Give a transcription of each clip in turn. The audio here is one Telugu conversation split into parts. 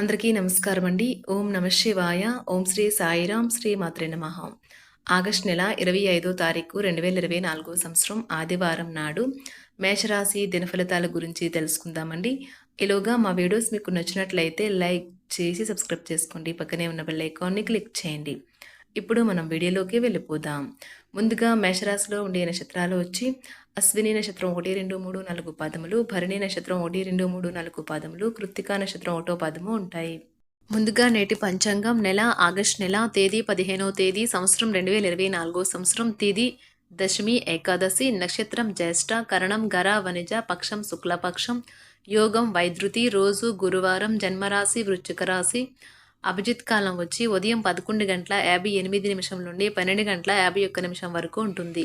అందరికీ నమస్కారం అండి ఓం నమ శివాయ. ఓం శ్రీ సాయిరాం శ్రీ మాత్రే నమ. ఆగస్ట్ నెల ఇరవై ఐదో తారీఖు రెండు వేల ఇరవై నాలుగో సంవత్సరం ఆదివారం నాడు మేషరాశి దినఫలితాల గురించి తెలుసుకుందామండి. ఈలోగా మా వీడియోస్ మీకు నచ్చినట్లయితే లైక్ చేసి సబ్స్క్రైబ్ చేసుకోండి. పక్కనే ఉన్న బెల్ ఐకాన్ని క్లిక్ చేయండి. ఇప్పుడు మనం వీడియోలోకి వెళ్ళిపోదాం. ముందుగా మేషరాశిలో ఉండే నక్షత్రాలు వచ్చి అశ్విని నక్షత్రం ఒకటి రెండు మూడు నాలుగు పాదములు భరణి నక్షత్రం ఒకటి రెండు మూడు నాలుగు పాదములు కృత్తికా నక్షత్రం ఒకటో పాదము ఉంటాయి. ముందుగా నేటి పంచాంగం నెల ఆగస్ట్ నెల తేదీ పదిహేనవ తేదీ సంవత్సరం రెండు వేల ఇరవై నాలుగో సంవత్సరం తేదీ దశమి ఏకాదశి నక్షత్రం జ్యేష్ఠ కరణం గర వనిజ పక్షం శుక్లపక్షం యోగం వైద్యుతి రోజు గురువారం జన్మరాశి వృశ్చిక రాశి. అభిజిత్ కాలం వచ్చి ఉదయం పదకొండు గంటల యాభై ఎనిమిది నిమిషం నుండి పన్నెండు గంటల యాభై ఒక్క నిమిషం వరకు ఉంటుంది.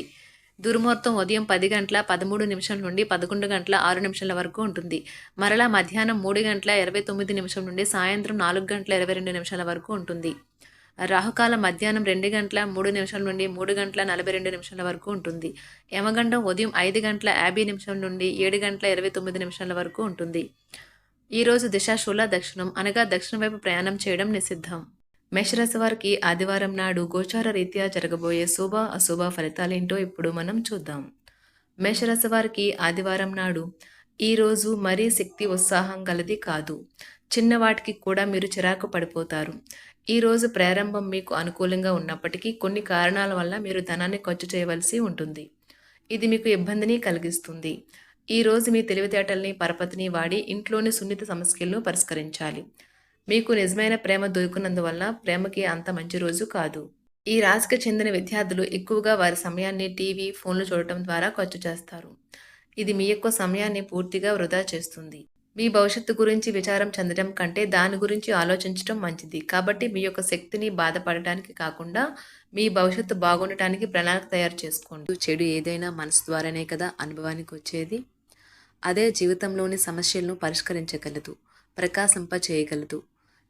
దుర్ముహూర్తం ఉదయం పది గంటల పదమూడు నిమిషం నుండి పదకొండు గంటల ఆరు నిమిషాల వరకు ఉంటుంది. మరలా మధ్యాహ్నం మూడు గంటల ఇరవై తొమ్మిది నిమిషం నుండి సాయంత్రం నాలుగు గంటల ఇరవై రెండు నిమిషాల వరకు ఉంటుంది. రాహుకాలం మధ్యాహ్నం రెండు గంటల మూడు నిమిషాల నుండి మూడు గంటల నలభై రెండు నిమిషాల వరకు ఉంటుంది. యమగండం ఉదయం ఐదు గంటల యాభై నిమిషం నుండి ఏడు గంటల ఇరవై తొమ్మిది నిమిషాల వరకు ఉంటుంది. ఈరోజు దిశాశూల దక్షిణం అనగా దక్షిణ వైపు ప్రయాణం చేయడం నిషిద్ధం. మేషరాశి వారికి ఆదివారం నాడు గోచార రీత్యా జరగబోయే శుభ అశుభ ఫలితాలేంటో ఇప్పుడు మనం చూద్దాం. మేషరాశి వారికి ఆదివారం నాడు ఈరోజు మరీ శక్తి ఉత్సాహం గలది కాదు. చిన్నవాటికి కూడా మీరు చిరాకు పడిపోతారు. ఈరోజు ప్రారంభం మీకు అనుకూలంగా ఉన్నప్పటికీ కొన్ని కారణాల వల్ల మీరు ధనాన్ని ఖర్చు చేయవలసి ఉంటుంది. ఇది మీకు ఇబ్బందిని కలిగిస్తుంది. ఈరోజు మీ తెలివితేటల్ని పరపతిని వాడి ఇంట్లోని సున్నిత సమస్యలను పరిష్కరించాలి. మీకు నిజమైన ప్రేమ దొరికినందువల్ల ప్రేమకి అంత మంచి రోజు కాదు. ఈ రాశికి చెందిన విద్యార్థులు ఎక్కువగా వారి సమయాన్ని టీవీ ఫోన్లు చూడటం ద్వారా ఖర్చు చేస్తారు. ఇది మీ యొక్క సమయాన్ని పూర్తిగా వృధా చేస్తుంది. మీ భవిష్యత్తు గురించి విచారం చెందడం కంటే దాని గురించి ఆలోచించడం మంచిది. కాబట్టి మీ యొక్క శక్తిని బాధపడటానికి కాకుండా మీ భవిష్యత్తు బాగుండటానికి ప్రణాళిక తయారు చేసుకోండి. చెడు ఏదైనా మనసు ద్వారానే కదా అనుభవానికి వచ్చేది. అదే జీవితంలోని సమస్యలను పరిష్కరించగలదు. ప్రకాశింపచేయగలదు.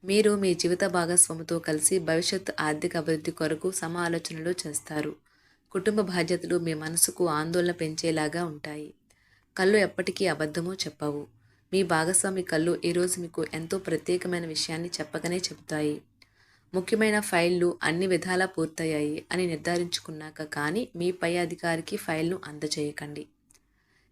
మీరు మీ జీవిత భాగస్వామితో కలిసి భవిష్యత్ ఆర్థిక అభివృద్ధి కొరకు సమాలోచనలు చేస్తారు. కుటుంబ బాధ్యతలు మీ మనసుకు ఆందోళన పెంచేలాగా ఉంటాయి. కళ్ళు ఎప్పటికీ అబద్ధమో చెప్పవు. మీ భాగస్వామి కళ్ళు ఈరోజు మీకు ఎంతో ప్రత్యేకమైన విషయాన్ని చెప్పకనే చెబుతాయి. ముఖ్యమైన ఫైళ్ళు అన్ని విధాలా పూర్తయ్యాయి అని నిర్ధారించుకున్నాక కానీ మీ పై అధికారికి ఫైల్ను అందజేయకండి.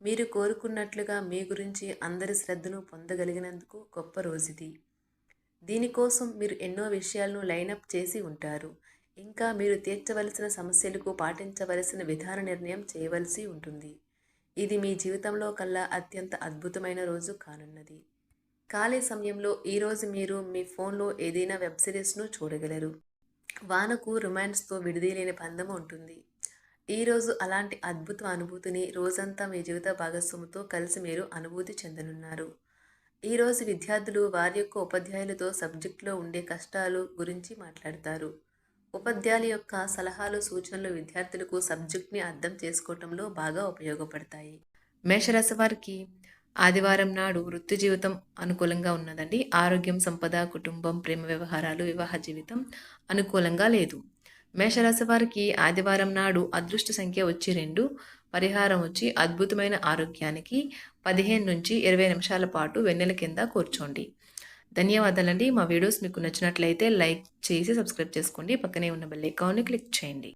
మీరు కోరుకున్నట్లుగా మీ గురించి అందరి శ్రద్ధను పొందగలిగినందుకు గొప్ప రోజుది. దీనికోసం మీరు ఎన్నో విషయాలను లైనప్ చేసి ఉంటారు. ఇంకా మీరు తీర్చవలసిన సమస్యలకు పాటించవలసిన విధాన నిర్ణయం చేయవలసి ఉంటుంది. ఇది మీ జీవితంలో కల్లా అత్యంత అద్భుతమైన రోజు కానున్నది. ఖాళీ సమయంలో ఈరోజు మీరు మీ ఫోన్లో ఏదైనా వెబ్ సిరీస్ను చూడగలరు. వానకు రొమాన్స్తో విడిదీలేని బంధం ఉంటుంది. ఈరోజు అలాంటి అద్భుత అనుభూతిని రోజంతా మీ జీవిత భాగస్వామితో కలిసి మీరు అనుభూతి చెందనున్నారు. ఈరోజు విద్యార్థులు వారి యొక్క ఉపాధ్యాయులతో సబ్జెక్టులో ఉండే కష్టాలు గురించి మాట్లాడతారు. ఉపాధ్యాయుల యొక్క సలహాలు సూచనలు విద్యార్థులకు సబ్జెక్ట్ని అర్థం చేసుకోవటంలో బాగా ఉపయోగపడతాయి. మేషరాశి వారికి ఆదివారం నాడు వృత్తి జీవితం అనుకూలంగా ఉన్నదండి. ఆరోగ్యం సంపద కుటుంబం ప్రేమ వ్యవహారాలు వివాహ జీవితం అనుకూలంగా లేదు. మేషరాశి వారికి ఆదివారం నాడు అదృష్ట సంఖ్య వచ్చి రెండు పరిహారం వచ్చి అద్భుతమైన ఆరోగ్యానికి పదిహేను నుంచి ఇరవై నిమిషాల పాటు వెన్నెల కింద కూర్చోండి. ధన్యవాదాలండి. మా వీడియోస్ మీకు నచ్చినట్లయితే లైక్ చేసి సబ్స్క్రైబ్ చేసుకోండి. పక్కనే ఉన్న బెల్ ఐకాన్ని క్లిక్ చేయండి.